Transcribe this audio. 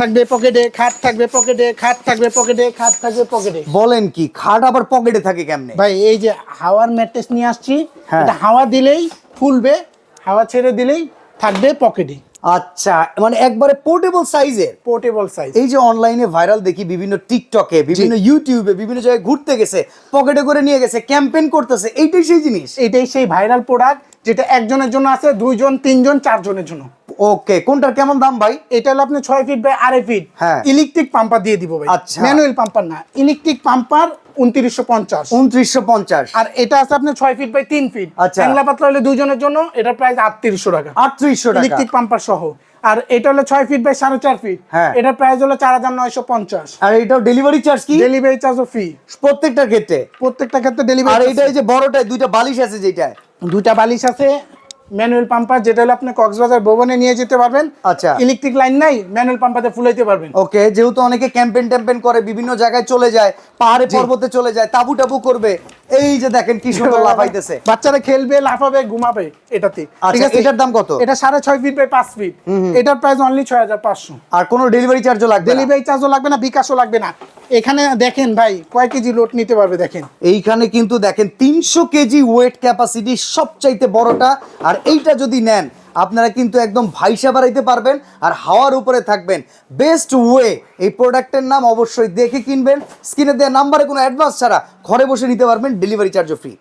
থাকবে পকেটে খাট থাকবে পকেটে খাট থাকবে পকেটে খাট থাকবে পকেটে। বলেন কি খাট আবার পকেটে থাকে কেমনে? ভাই এই যে হাওয়ার ম্যাট্রেস নিয়ে আসছি হ্যাঁ। এটা হাওয়া দিলেই ফুলবে হাওয়া ছেড়ে দিলেই থাকবে পকেটে। আচ্ছা মানে একবারে পোর্টেবল সাইজের পোর্টেবল সাইজ এই যে অনলাইনে ভাইরাল দেখি বিভিন্ন টিকটকে বিভিন্ন ইউটিউবে বিভিন্ন জায়গায় ঘুরতে গেছে পকেটে করে নিয়ে গেছে ক্যাম্পেইন করতেছে এইটাই সেই জিনিস? এটাই সেই ভাইরাল প্রোডাক্ট যেটা একজনের জন্য আছে দুইজন তিনজন চারজনের জন্য। ওকে কোনটার কেমন দাম ভাই? এটা হলো আপনি ছয় ফিট বাই আড়াই ফিট হ্যাঁ। ইলেকট্রিক পাম্পার দিয়ে দিব ভাই। আচ্ছা। ম্যানুয়াল পাম্পার না। ইলেকট্রিক পাম্পার উনত্রিশশো পঞ্চাশ। উনত্রিশশো পঞ্চাশ। আর এটা আছে আপনি ছয় ফিট বাই তিন ফিট আচ্ছা। পাতলা হলে দুজনের জন্য এটা প্রাইস আটত্রিশশো টাকা। আটত্রিশশো টাকা। ইলেকট্রিক পাম্পার সহ। আর এটা হলো ছয় ফিট বাই সাড়ে চার ফিট হ্যাঁ। এটার প্রাইস হলো চার হাজার নয়শো পঞ্চাশ। আর এটাও ডেলিভারি চার্জ কি? ডেলিভারি চার্জও ফ্রি প্রত্যেকটার ক্ষেত্রে? প্রত্যেকটা ক্ষেত্রে আর ডেলিভারি এটা এই যে বড়টায় দুইটা বালিশ আছে যেটা দুইটা বালিশ আছে। ম্যানুয়াল পাম্পার যেটা হলো আপনি কক্সবাজার ভবনে নিয়ে যেতে পারবেন। আচ্ছা। ইলেকট্রিক লাইন নাই ম্যানুয়াল পাম্পাতে ফুলাইতে পারবেন। ওকে যেহেতু অনেকে ক্যাম্পেইন ট্যাম্পেন করে বিভিন্ন জায়গায় চলে যায় পাহাড়ে পর্বতে চলে যায় তাবু টাবু করবে এই যে দেখেন কি সুন্দর লাফাইতেছে। বাচ্চারা খেলবে লাফাবে ঘুমাবে এটাতে। ঠিক আছে? এটার দাম কত? এটা সাড়ে ছয় ফিট বাই পাঁচ ফিট এটার প্রাইস অনলি ছয় হাজার পাঁচশো। আর কোনো ডেলিভারি চার্জও লাগবে? ডেলিভারি চার্জও লাগবে না বিকাশও লাগবে না। এখানে দেখেন ভাই, কয় কেজি লোড নিতে পারবে দেখেন? এইখানে কিন্তু দেখেন তিনশো কেজি ওয়েট ক্যাপাসিটি সবচাইতে বড়টা। আর এইটা যদি নেন, আপনারা কিন্তু একদম ভাইসা বাড়াইতে পারবেন আর হাওয়ার উপরে থাকবেন। বেস্ট ওয়ে এই প্রোডাক্টের নাম অবশ্যই দেখে কিনবেন। স্ক্রিনে দেওয়া নাম্বারে কোনো অ্যাডভান্স ছাড়া ঘরে বসে নিতে পারবেন ডেলিভারি চার্জও ফ্রি